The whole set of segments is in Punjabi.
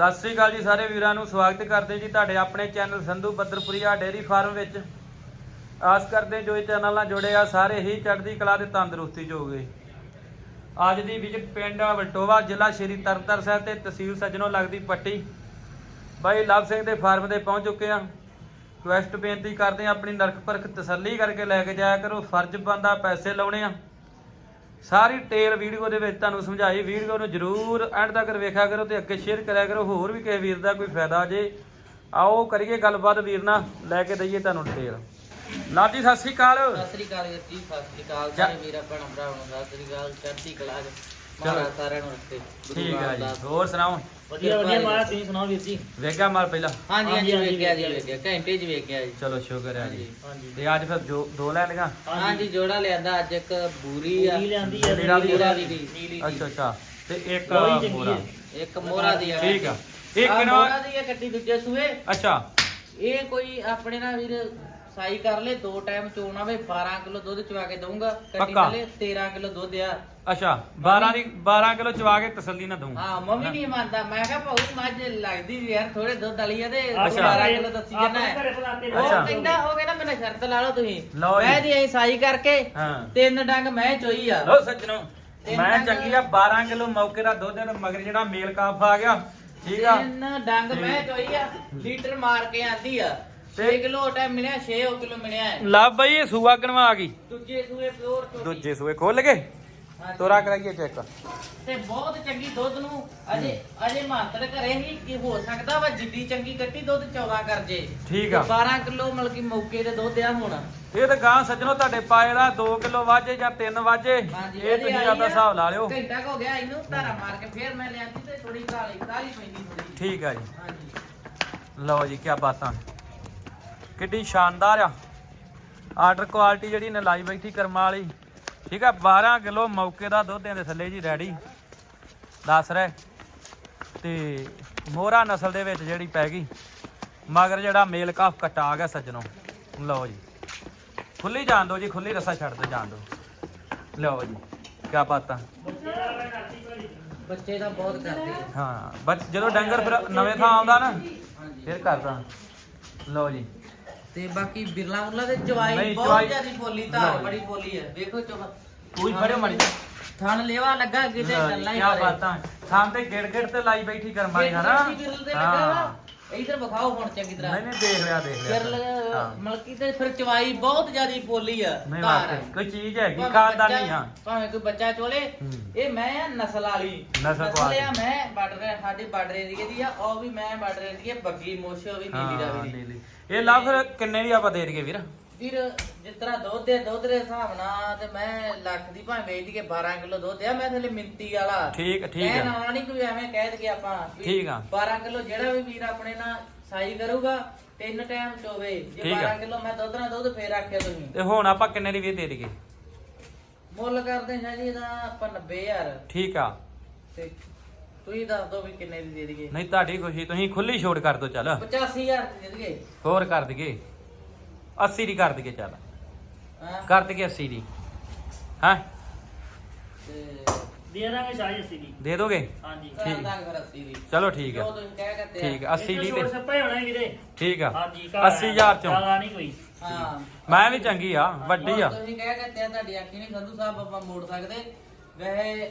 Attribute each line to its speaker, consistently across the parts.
Speaker 1: ਸਤਿ ਸ੍ਰੀ ਅਕਾਲ ਜੀ ਸਾਰੇ ਵੀਰਾਂ ਨੂੰ, ਸਵਾਗਤ ਕਰਦੇ ਜੀ ਤੁਹਾਡੇ ਆਪਣੇ channel Sandhu Badarpuria dairy farm ਵਿੱਚ। ਆਸ ਕਰਦੇ ਜੋ ਇਹ ਚੈਨਲ ਨਾਲ ਜੁੜੇ ਆ, ਸਾਰੇ ਹੀ ਚੜ੍ਹਦੀ ਕਲਾ ਤੇ ਤੰਦਰੁਸਤੀ ਜੋਗੇ ਅੱਜ ਦੀ ਵਿਜਿਟ ਪਿੰਡ ਵਲਟੋਵਾ ਜ਼ਿਲ੍ਹਾ ਸ਼੍ਰੀ ਤਰਨਤਾਰਨ ਸਾਹਿਬ ਤੇ ਤਹਿਸੀਲ ਸਜਣੋਂ ਲੱਗਦੀ ਪੱਟੀ। ਬਾਈ ਲਵ ਸਿੰਘ ਦੇ ਫਾਰਮ ਤੇ ਪਹੁੰਚ ਚੁੱਕੇ ਆ ਰਿਕੁਐਸਟ ਬੇਨਤੀ ਕਰਦੇ ਆ ਆਪਣੀ ਨਰਕ ਪਰਖ ਤਸੱਲੀ ਕਰਕੇ ਲੈ ਕੇ ਜਾਇਆ ਕਰੋ। ਫਰਜ਼ ਬੰਦਾ ਪੈਸੇ ਲਾਉਣੇ ਆ। ਸਾਰੀ ਟੇਲ ਵੀਡੀਓ ਦੇ ਵਿੱਚ ਤੁਹਾਨੂੰ ਸਮਝਾਈ ਵੀਡੀਓ ਨੂੰ ਜਰੂਰ ਐਂਡ ਤੱਕ ਵੇਖਿਆ ਕਰੋ ਤੇ ਅੱਗੇ ਸ਼ੇਅਰ ਕਰਿਆ ਕਰੋ ਹੋਰ ਵੀ ਕਿਸੇ ਵੀਰ ਦਾ ਕੋਈ ਫਾਇਦਾ ਜੇ। ਆਓ ਕਰੀਏ ਗੱਲਬਾਤ ਵੀਰ ਨਾਲ ਲੈ ਕੇ ਦਈਏ ਤੁਹਾਨੂੰ ਡਿਟੇਲ ਲਾਡੀ ਸਤਿ ਸ੍ਰੀ ਅਕਾਲ।
Speaker 2: ਸਤਿ ਸ੍ਰੀ ਅਕਾਲ ਵੀਰ ਜੀ ਸਤਿ ਸ੍ਰੀ ਅਕਾਲ
Speaker 1: ਜਾ-
Speaker 2: ਸਾਰੇ ਵੀਰਾਂ ਭੈਣਾਂ ਭਰਾਵਾਂ ਨੂੰ ਸਤਿ ਸ੍ਰੀ ਅਕਾਲ ਚੜ੍ਹਦੀ ਕਲਾ ਚ। ਮਹਾਰਾਜ ਸਾਰਿਆਂ ਨੂੰ ਰੱਖੇ।
Speaker 1: ਠੀਕ ਆ ਜੀ। ਹੋਰ ਸੁਣਾਓ?
Speaker 3: ਵਧੀਆ ਵਧੀਆ ਮਾਰਾ ਤੁਸੀਂ ਸੁਣਾਓ ਵੀਰ ਜੀ।
Speaker 1: ਵੇਖਿਆ ਮਾਰ ਪਹਿਲਾਂ?
Speaker 2: ਹਾਂਜੀ ਹਾਂਜੀ ਵੇਖਿਆ ਜੀ
Speaker 3: ਵੇਖਿਆ।
Speaker 2: ਘੰਟੇ ਚ ਵੇਖਿਆ ਜੀ।
Speaker 1: ਚਲੋ ਸ਼ੁਕਰ ਹੈ ਜੀ।
Speaker 3: ਹਾਂਜੀ
Speaker 1: ਤੇ ਅੱਜ ਫਿਰ ਜੋ ਦੋ ਲੈ ਲਗਾ
Speaker 2: ਹਾਂਜੀ ਜੋੜਾ ਲਿਆਂਦਾ ਅੱਜ ਇੱਕ ਬੂਰੀ ਆ।
Speaker 3: ਪੂਰੀ ਲਿਆਂਦੀ ਆ
Speaker 1: ਨੀਲਾ ਵੀ
Speaker 3: ਨੀਲੀ
Speaker 2: ਦੀ ਨੀਲੀ
Speaker 1: ਅੱਛਾ ਅੱਛਾ। ਤੇ ਇੱਕ
Speaker 3: ਚੰਗੀ
Speaker 1: ਮੋਰਾ
Speaker 3: ਹੈ।
Speaker 2: ਇੱਕ ਮੋਹਰਾ ਦੀ ਆ।
Speaker 1: ਠੀਕ ਆ। ਇੱਕ
Speaker 2: ਆਹ
Speaker 1: ਨਾ
Speaker 2: ਮੋਹਰਾ ਦੀ ਆ ਕੱਟੀ ਦੂਜੇ ਸੂਏ।
Speaker 1: ਅੱਛਾ।
Speaker 2: ਇਹ ਕੋਈ ਆਪਣੇ ਨਾਲ ਵੀਰ ਸਾਈ ਕਰ ਲੈ ਦੋ ਟਾਈਮ ਚੋਣਾ ਵੇ 12 ਕਿਲੋ ਦੁੱਧ ਚਵਾ ਕੇ ਦਊਂਗਾ ਕੱਟੀ
Speaker 1: ਪੱਕਾ।
Speaker 2: ਥੱਲੇ 13 ਕਿਲੋ ਦੁੱਧ ਆ।
Speaker 1: ਅੱਛਾ 12 ਦੀ 12 ਕਿਲੋ ਚਵਾ ਕੇ ਤਸੱਲੀ ਨਾ ਦਊਂ।
Speaker 2: ਹਾਂ ਮੰਮੀ ਨਹੀਂ ਮੰਨਦਾ। ਮੈਂ ਕਿਹਾ ਭਾਊ ਮੱਝ ਲੱਗਦੀ ਵੀ ਯਾਰ ਥੋੜੇ ਦੁੱਧ ਵਾਲੀ ਆ ਤੇ
Speaker 1: ਅੱਛਾ।
Speaker 2: 12 ਕਿਲੋ ਦੱਸੀ ਜਾਂਦਾ
Speaker 3: ਆਪਣੇ
Speaker 2: ਹੈ। ਉਹ
Speaker 1: ਅੱਛਾ।
Speaker 2: ਕਹਿੰਦਾ ਹੋ ਗਿਆ ਨਾ ਮੈਨੂੰ ਸ਼ਰਤ ਲਾ ਲਓ ਤੁਸੀਂ।
Speaker 1: ਲਓ ਜੀ।
Speaker 2: ਮੈਂ ਜੀ ਐ ਸਾਈ ਕਰਕੇ
Speaker 1: ਹਾਂ।
Speaker 2: ਤਿੰਨ ਡੰਗ ਮੈਂ ਚੋਈ ਆ।
Speaker 1: ਲੋ ਸੱਜਣੋ ਮੈਂ ਚੰਗੀ ਆ 12 ਕਿਲੋ ਮੌਕੇ ਦਾ ਦੁੱਧ ਤੇ ਮਗਰ ਜਿਹੜਾ ਮੇਲ ਕਾਫ ਆ ਗਿਆ। ਠੀਕ ਆ?
Speaker 2: ਤਿੰਨ ਡੰਗ ਮੈਂ ਚੋਈ ਆ ਲੀਟਰ ਮਾਰ ਕੇ ਆਂਦੀ ਆ। 6 ਕਿਲੋ ਟਾਈਮ ਮਿਲਿਆ 6 ਕਿਲੋ ਮਿਲਿਆ ਹੈ।
Speaker 1: ਲੱਭ ਬਈ ਇਹ ਸੂਆ ਗਣਵਾ ਆ ਗਈ।
Speaker 2: ਦੂਜੇ ਸੂਏ ਪਿਓਰ ਚੋਟੀ
Speaker 1: ਦੂਜੇ ਸੂਏ ਖੋਲ ਗਏ
Speaker 2: ਹਾਂਜੀ।
Speaker 1: ਤੋਰਾ ਕਰਾਈਏ ਚੈੱਕ
Speaker 2: ਤੇ ਬਹੁਤ ਚੰਗੀ ਦੁੱਧ ਨੂੰ ਅਜੇ ਅਜੇ ਮਾਤਰ ਘਰੇ ਹੀ ਕਿ ਹੋ ਸਕਦਾ ਵਾ ਜਿੱਡੀ ਚੰਗੀ ਕੱਟੀ ਦੁੱਧ 14 ਕਰ ਜੇ।
Speaker 1: ਠੀਕ ਆ।
Speaker 2: 12 ਕਿਲੋ ਮਤਲਬ ਕਿ ਮੌਕੇ ਤੇ ਦੁੱਧ ਆ ਹੁਣ।
Speaker 1: ਇਹ ਤਾਂ ਗਾਂ ਸੱਜਣੋ ਤੁਹਾਡੇ ਪਾਏ ਦਾ 2 ਕਿਲੋ ਵਾਜੇ ਜਾਂ 3 ਵਾਜੇ।
Speaker 2: ਹਾਂਜੀ
Speaker 1: ਇਹ ਤੁਸੀਂ
Speaker 2: ਆਈ
Speaker 1: ਆਪਦਾ
Speaker 2: ਆ,
Speaker 1: ਹਿਸਾਬ ਲਾ ਲਿਓ।
Speaker 2: ਘੰਟਾ ਕੁ ਹੋ ਗਿਆ ਇਹਨੂੰ ਧਾਰਾ ਮਾਰ ਕੇ ਫੇਰ ਮੈਂ ਲਿਆਂਦੀ ਤੇ ਥੋੜੀ ਕਾਲੀ ਕਾਲੀ ਪੈਂਦੀ ਥੋੜੀ
Speaker 1: ਠੀਕ ਆ ਜੀ।
Speaker 2: ਹਾਂਜੀ।
Speaker 1: ਲਓ ਜੀ ਕੀ ਬਾਤਾਂ। ਕਿੱਡੀ ਸ਼ਾਨਦਾਰ ਆ। ਆਰਡਰ ਕੁਆਲਿਟੀ ਜਿਹੜੀ ਨੇ ਲਾਈ ਬੈਠੀ ਕਰਮਾ ਵਾਲੀ। ਠੀਕ ਆ 12 ਕਿਲੋ ਮੌਕੇ ਦਾ ਦੁੱਧ ਦੇ ਥੱਲੇ ਜੀ ਰੈਡੀ ਦੱਸ ਰਹੇ। ਤੇ ਮੋਹਰਾ ਨਸਲ ਦੇ ਵਿੱਚ ਜਿਹੜੀ ਪੈ ਗਈ। ਮਗਰ ਜਿਹੜਾ ਮੇਲ ਕਾਫ ਕਟਾ ਗਿਆ ਸੱਜਣੋ। ਲਓ ਜੀ। ਖੁੱਲੀ ਜਾਣ ਦਿਓ ਜੀ ਖੁੱਲੀ ਰਸਾ ਛੱਡ ਦਿਓ ਜਾਣ ਦਿਓ। ਲਓ ਜੀ ਕੀ ਬਾਤਾਂ
Speaker 2: ਬੱਚੇ ਤਾਂ ਬਹੁਤ ਕਰਦੇ
Speaker 1: ਹਾਂ ਬਸ ਜਦੋਂ ਡੰਗਰ ਫਿਰ ਨਵੇਂ ਥਾਂ ਆਉਂਦਾ ਨਾ ਫਿਰ ਕਰਦਾ। ਲਓ ਜੀ।
Speaker 2: ਤੇ ਬਾਕੀ ਬਿਰਲਾ ਮੁਰਲਾ ਦੇ
Speaker 1: ਨਹੀਂ,
Speaker 2: ਬਹੁਤ ਜ਼ਿਆਦੀ ਬੋਲੀ ਧਾਰ
Speaker 1: ਜੀ।
Speaker 2: ਬੜੀ ਬੋਲੀ ਹੈ। ਦੇਖੋ ਚਵਾ
Speaker 1: ਕੋਈ ਫੜਿਓ ਮੜੀ
Speaker 2: ਥਣ ਲੈਵਾ ਲੱਗਾ ਕਿਤੇ ਗੱਲਾਂ ਹੀ
Speaker 1: ਕੀ ਬਾਤਾਂ। ਥਾਂ ਤੇ ਗਿੜ ਗਿੜ ਤੇ ਲਾਈ ਬੈਠੀ ਕਰਮ ਹਨਾ?
Speaker 2: ਤੇ ਲੱਗਾ ਵਾ। ਇਧਰ ਵਿਖਾਓ ਹੁਣ ਚੰਗੀ ਤਰ੍ਹਾਂ।
Speaker 1: ਨਹੀਂ ਨਹੀਂ ਦੇਖ ਲਿਆ ਦੇਖ ਲਿਆ। ਹਾਂ।
Speaker 2: ਮਲਕੀ ਤੇ ਫਿਰ ਚਵਾਈ ਬਹੁਤ ਜ਼ਿਆਦੀ ਬੋਲੀ ਆ
Speaker 1: ਨਹੀਂ ਵਾਕਈ। ਕੋਈ ਚੀਜ਼ ਹੈਗੀ
Speaker 2: ਭਾਵੇਂ
Speaker 1: ਖਾਨਦਾਨੀ
Speaker 2: ਬੱਚਾ-
Speaker 1: ਹਾਂ
Speaker 2: ਭਾਵੇਂ ਕੋਈ ਬੱਚਾ ਚੋਲੇ
Speaker 1: ਹੂੰ।
Speaker 2: ਇਹ ਮੈਂ ਆ ਨਸਲ ਵਾਲੀ।
Speaker 1: ਨਸਲ
Speaker 2: ਆ
Speaker 1: ਵਾਲੀ।
Speaker 2: ਮੈਂ ਬਾਰਡਰ ਸਾਡੇ ਬਾਰਡਰ ਏਰੀਏ ਦੀ ਆ ਉਹ ਵੀ ਮੈਂ ਬਾਰਡਰ ਏਰੀਏ ਬੱਗੀ ਮੋਸ਼ ਉਹ ਵੀ ਨੀਲੀ
Speaker 1: ਹਾਂ,
Speaker 2: ਦੀ।
Speaker 1: ਨੀਲੀ। ਇਹ ਲਾ ਫਿਰ ਕਿੰਨੇ ਦੀ ਆਪਾਂ ਦੇ ਦਈਏ ਵੀਰ?
Speaker 2: ਵੀਰ ਜਿਸ ਤਰ੍ਹਾਂ ਦੁੱਧ ਦੇ ਦੁੱਧ ਦੇ ਹਿਸਾਬ ਨਾਲ ਤੇ ਮੈਂ ਲੱਖ ਦੀ ਭਾਵੇਂ ਵੇਚ ਕੇ 12 ਕਿਲੋ ਦੁੱਧ ਆ ਮੈਂ ਥੱਲੇ ਮਿੰਤੀ ਵਾਲਾ।
Speaker 1: ਠੀਕ ਠੀਕ ਆ।
Speaker 2: ਵਾਲਾ ਨਹੀਂ ਕੋਈ ਐਵੇਂ ਕਹਿ ਦਈਏ ਆਪਾਂ ਵੀ
Speaker 1: ਠੀਕ ਆ।
Speaker 2: 12 ਕਿਲੋ ਜਿਹੜਾ ਵੀ ਵੀਰ ਆਪਣੇ ਨਾਲ ਸਾਈ ਕਰੂਗਾ ਤਿੰਨ ਟਾਈਮ ਚੋਵੇ। ਜੇ
Speaker 1: ਠੀਕ ਆ।
Speaker 2: 12 ਕਿਲੋ ਮੈਂ ਦੁੱਧ ਨਾਲ ਦੁੱਧ ਫੇਰ ਆਖਿਆ ਤੁਸੀਂ।
Speaker 1: ਤੇ ਹੁਣ ਆਪਾਂ ਕਿੰਨੇ ਦੀ ਵੀ ਦੇ ਦਈਏ?
Speaker 2: ਮੁੱਲ ਕਰਦੇ ਹਾਂ ਜੀ ਇਹਦਾ ਆਪਾਂ 90000
Speaker 1: ਠੀਕ ਆ।
Speaker 2: ਤੇ ਤੁਸੀਂ ਦੱਸ ਦਿਓ ਵੀ ਕਿੰਨੇ ਦੀ ਦੇ ਦਈਏ।
Speaker 1: ਨਹੀਂ ਤੁਹਾਡੀ ਖੁਸ਼ੀ ਤੁਸੀਂ ਖੁੱਲੀ ਛੋੜ ਕਰ ਦਿਓ ਚੱਲ।
Speaker 2: 85000 ਦੀ ਦੇ ਦਈਏ।
Speaker 1: ਹੋਰ ਕਰ ਦਈਏ। 80 ਦੀ ਕਰ ਦਈਏ ਚੱਲ।
Speaker 2: ਹਾਂ?
Speaker 1: ਕਰ ਦਈਏ 80 ਦੀ। ਹਾਂ?
Speaker 2: ਤੇ
Speaker 3: ਦੇ ਦਾਂਗੇ ਸ਼ਾਇਦ ਅਸੀਂ ਵੀ
Speaker 1: ਦੇ ਦੋਗੇ?
Speaker 3: ਹਾਂਜੀ।
Speaker 1: ਠੀਕ।
Speaker 2: ਕਰਾਂ ਦਾਂਗੇ ਫਿਰ 80 ਦੀ।
Speaker 1: ਚਲੋ ਠੀਕ
Speaker 2: ਜੋ
Speaker 1: ਆ
Speaker 2: ਤੁਸੀਂ ਕਹਿ ਕਰਦੇ
Speaker 1: ਠੀਕ ਆ 80 ਦੀ
Speaker 3: ਛੋੜ
Speaker 1: ਤੇ
Speaker 3: ਸੱਪੇ ਹੋਣਾ ਵੀਰੇ
Speaker 1: ਠੀਕ ਆ।
Speaker 3: ਹਾਂਜੀ
Speaker 1: 80000 ਚੋਂ।
Speaker 3: ਜ਼ਿਆਦਾ ਨਹੀਂ ਕੋਈ।
Speaker 2: ਹਾਂ।
Speaker 1: ਮੈਂ ਵੀ ਚੰਗੀ ਆ ਵੱਡੀ ਆ।
Speaker 2: ਹੁਣ ਤੁਸੀਂ ਕਹਿ ਕਰਦੇ ਆ ਤੁਹਾਡੀ ਅੱਖੀ ਨਹੀਂ ਸੰਧੂ ਸਾਹਿਬ ਆਪਾਂ ਮੋੜ ਸਕਦੇ। ਵੈਸੇ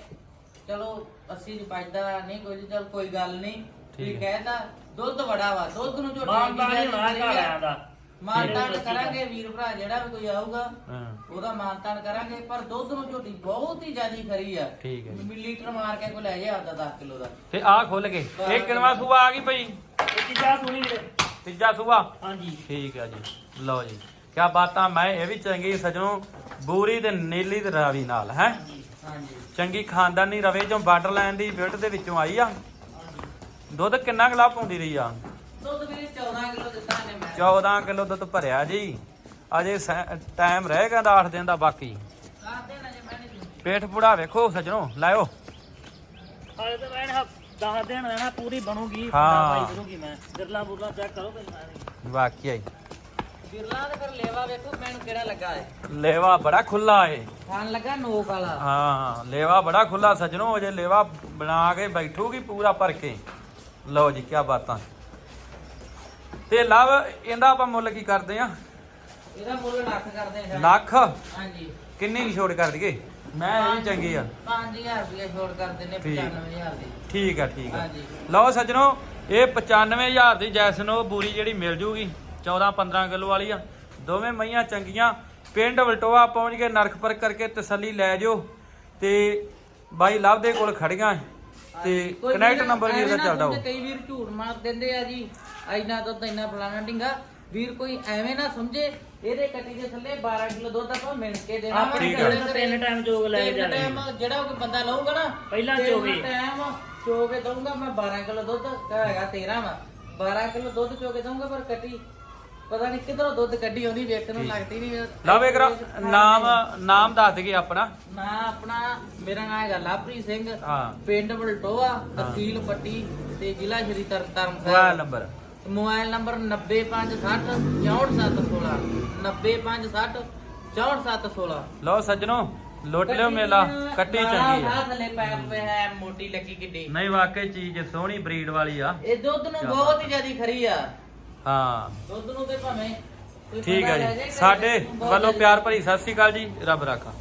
Speaker 2: ਚਲੋ 80 ਦੀ ਪਜਦਾ ਨਹੀਂ ਕੋਈ ਚਲ ਕੋਈ ਗੱਲ ਨਹੀਂ।
Speaker 1: ਠੀਕ
Speaker 2: ਠੀਕ
Speaker 1: ਹੈ।
Speaker 2: ਕਹਿਤਾ ਦੁੱਧ ਬੜਾ ਵਾ ਦੁੱਧ ਨੂੰ ਝੋਟੀ
Speaker 3: ਮਾਨਤਾ ਨਹੀਂ ਹੋਣਾ ਘਰ ਆਇਆ ਦਾ।
Speaker 2: ਮਾਨਤਾਨ ਕਰਾਂਗੇ ਵੀਰ ਭਰਾ ਜਿਹੜਾ ਵੀ ਕੋਈ ਆਊਗਾ
Speaker 1: ਹਾਂ।
Speaker 2: ਉਹਦਾ ਮਾਨਤਾਨ ਕਰਾਂਗੇ ਪਰ ਦੁੱਧ ਨੂੰ ਝੋਟੀ ਬਹੁਤ ਹੀ ਜ਼ਿਆਦੀ ਖਰੀ ਆ।
Speaker 1: ਠੀਕ ਹੈ ਜੀ।
Speaker 2: ਮਿਲੀਲੀਟਰ ਮਾਰ ਕੇ ਕੋ ਲੈ ਜਾ ਆਪਦਾ 10 ਕਿਲੋ ਦਾ।
Speaker 1: ਤੇ ਆ ਖੁੱਲ ਗਏ ਇਹ ਕਿਨਵਾ ਸੂਆ ਆ ਗਈ ਭਈ।
Speaker 3: ਇਹ ਚੀਜ਼ਾਂ ਸੁਣੀ ਵੀਰੇ।
Speaker 1: ਤੀਜਾ ਸੂਆ?
Speaker 3: ਹਾਂਜੀ।
Speaker 1: ਠੀਕ ਆ ਜੀ। ਲਓ ਜੀ ਕੀ ਬਾਤਾਂ ਮੈਂ ਇਹ ਵੀ ਚੰਗੀ ਸਜਣੋ ਬੂਰੀ ਤੇ ਨੀਲੀ ਤੇ ਰਾਵੀ ਨਾਲ ਹੈ?
Speaker 2: ਹਾਂਜੀ
Speaker 1: ਚੰਗੀ ਖਾਨਦਾਨੀ ਰਵੇ ਚੋਂ ਬਾਰਡਰ ਲਾਈਨ ਦੀ ਬਿਲਟ ਦੇ ਵਿੱਚੋਂ ਆਈ ਆ। ਦੁੱਧ ਕਿੰਨਾ ਗਲਾ ਪਾਉਂਦੀ ਰਹੀ ਆ?
Speaker 2: ਦੁੱਧ ਵੀਰੇ 14 ਕਿਲੋ
Speaker 1: 14 ਕਿਲੋ ਦੁੱਧ ਭਰਿਆ ਜੀ। ਅਜੇ ਟਾਈਮ ਰਹੇਗਾ ਦਾ 8 ਦਿਨ ਦਾ ਬਾਕੀ। ਪੇਟ ਪੂੜਾ ਵੇਖੋ ਸਜਣੋ ਲਾਇਓ।
Speaker 3: ਹਾਲੇ ਤਾਂ ਮੈਂ ਨਾ 10 ਦਿਨ ਰਹਿਣਾ ਪੂਰੀ ਬਣੂਗੀ
Speaker 1: ਹਾਂ।
Speaker 3: ਬਾਈ ਕਰੂਗੀ ਮੈਂ। ਬਿਰਲਾ ਬੁਰਲਾ ਚੈੱਕ ਕਰੋ ਪਹਿਲਾਂ
Speaker 1: ਵਾਕਿਆ ਹੀ।
Speaker 2: ਬਿਰਲਾ ਦੇ ਫਿਰ ਲੇਵਾ ਵੇਖੋ ਮੈਨੂੰ ਕਿਹੜਾ ਲੱਗਾ ਹੈ।
Speaker 1: ਲੇਵਾ ਬੜਾ ਖੁੱਲਾ ਏ।
Speaker 2: ਖਾਣ ਲੱਗਾ ਨੋਕ ਵਾਲਾ।
Speaker 1: ਹਾਂ ਲੇਵਾ ਬੜਾ ਖੁੱਲਾ ਸਜਣੋ ਅਜੇ ਲੇਵਾ ਬਣਾ ਕੇ ਬੈਠੂਗੀ ਪੂਰਾ ਭਰ ਕੇ। ਲਓ ਜੀ ਕੀ ਬਾਤਾਂ। ਤੇ ਲਵ ਇਹਦਾ ਆਪਾਂ ਮੁੱਲ ਕੀ ਕਰਦੇ ਆ?
Speaker 2: ਇਹਦਾ ਮੁੱਲ ਲੱਖ ਕਰਦੇ ਨੇ
Speaker 1: ਲੱਖ?
Speaker 2: ਹਾਂਜੀ।
Speaker 1: ਕਿੰਨੀ ਦੀ ਛੋਟ ਕਰ ਦਈਏ? ਮੈਂ ਇਹ ਵੀ ਚੰਗੀ ਆ।
Speaker 2: 5000 ਰੁਪਏ ਛੋੜ ਕਰਦੇ ਨੇ
Speaker 1: ਠੀਕ।
Speaker 2: 95000 ਦੀ।
Speaker 1: ਠੀਕ ਆ ਠੀਕ ਆ। ਲਓ ਸੱਜਣੋ ਇਹ 95000 ਦੀ ਜੈਸਨੋ ਬੂਰੀ ਜਿਹੜੀ ਮਿਲ ਜੂਗੀ 14 15 ਕਿਲੋ ਵਾਲੀ ਆ। ਦੋਵੇਂ ਮਈਆਂ ਚੰਗੀਆਂ। ਪਿੰਡ ਵਲਟੋਆ ਪਹੁੰਚ ਕੇ ਨਰਖ ਪਰ ਕਰਕੇ ਤਸੱਲੀ ਲੈ ਜਿਓ। ਤੇ ਬਾਈ ਲਵ ਦੇ ਕੋਲ ਖੜੀਆਂ ਤੇ
Speaker 2: ਕੋਈ
Speaker 1: ਕਨੈਕਟ
Speaker 2: ਵੀਰ
Speaker 1: ਨੰਬਰ ਵੀ
Speaker 2: ਐਵੇਂ
Speaker 1: ਇਹਦਾ
Speaker 2: ਨਾ
Speaker 1: ਚੱਲਦਾ
Speaker 2: ਸਮਝੇ,
Speaker 1: ਵਾ।
Speaker 2: ਕਈ ਵੀਰ ਝੂਠ ਮਾਰ ਦਿੰਦੇ ਆ ਜੀ ਇੰਨਾ ਦੁੱਧ ਇੰਨਾ ਫਲਾਣਾ ਢਿੰਗਾ ਵੀਰ ਕੋਈ ਐਵੇਂ ਨਾ ਸਮਝੇ ਇਹਦੇ ਕੱਟੀ ਦੇ ਥੱਲੇ 12 ਕਿਲੋ ਦੁੱਧ ਆਪਾਂ ਮਿਣ ਕੇ ਦੇਣਾ
Speaker 3: ਆਪਣੀ
Speaker 1: ਠੀਕ ਆ।
Speaker 3: ਘਰੇ ਨੂੰ ਤਿੰਨ ਟਾਈਮ ਚੋਗ ਲੈ ਕੇ
Speaker 2: ਤਿੰਨ
Speaker 3: ਜਾਣੇ
Speaker 2: time ਜਿਹੜਾ ਕੋਈ ਬੰਦਾ ਲਊਗਾ ਨਾ
Speaker 3: ਪਹਿਲਾਂ ਚੋਗੇ।
Speaker 2: ਟਾਈਮ ਚੋ ਕੇ ਦਊਂਗਾ ਮੈਂ 12 ਕਿਲੋ ਦੁੱਧ ਹੈਗਾ 13 ਵਾ 12 ਕਿਲੋ ਦੁੱਧ ਚੋ ਕੇ ਦਊਂਗਾ ਪਰ ਕੱਟੀ ਪਤਾ ਨਹੀਂ ਕਿਧਰੋਂ ਦੁੱਧ ਕੱਢੀ ਆਉਂਦੀ ਵੇਖਣ ਨੂੰ ਲੱਗਦੀ ਨਹੀਂ
Speaker 1: ਲਵ ਇੱਕ ਨਾਮ ਨਾਮ ਦੱਸ ਦਈਏ ਆਪਣਾ?
Speaker 2: ਨਾ ਆਪਣਾ ਮੇਰਾ ਨਾਮ ਹੈਗਾ ਲਾਪਰੀ ਸਿੰਘ।
Speaker 1: ਹਾਂ।
Speaker 2: ਪਿੰਡ ਬਲਟੋਆ ਤਹਿਸੀਲ ਪੱਟੀ ਤੇ ਜ਼ਿਲ੍ਹਾ Shri Tarntaran
Speaker 1: mobile
Speaker 2: Sahib
Speaker 1: number.
Speaker 2: Mobile number 90560 64716 90560 64716
Speaker 1: ਲਓ ਸੱਜਣੋ ਲੁੱਟ ਲਿਓ ਮੇਲਾ ਕੱਟੀ ਚੰਗੀ ਆ।
Speaker 2: ਥੱਲੇ ਪੈਪ ਹੈ ਮੋਟੀ ਲੱਗੀ ਕਿੱਡੀ।
Speaker 1: ਨਹੀਂ ਵਾਕਈ ਚੀਜ਼ ਸੋਹਣੀ ਬਰੀਡ ਵਾਲੀ ਆ।
Speaker 2: ਇਹ ਦੁੱਧ ਨੂੰ ਬਹੁਤ ਹੀ ਜ਼ਿਆਦੀ ਖਰੀ ਆ।
Speaker 1: ਹਾਂ।
Speaker 2: ਦੁੱਧ ਨੂੰ ਤੇ ਭਾਵੇਂ ਕੋਈ
Speaker 1: ਠੀਕ
Speaker 2: ਬੰਦਾ
Speaker 1: ਹੈ
Speaker 2: ਲੈ
Speaker 1: ਜੀ ਸਾਡੇ
Speaker 2: ਬਹੁਤ
Speaker 1: ਵੱਲੋਂ ਪਿਆਰ ਭਰੀ ਸਤਿ ਸ੍ਰੀ ਅਕਾਲ ਜੀ। ਰੱਬ ਰਾਖਾ।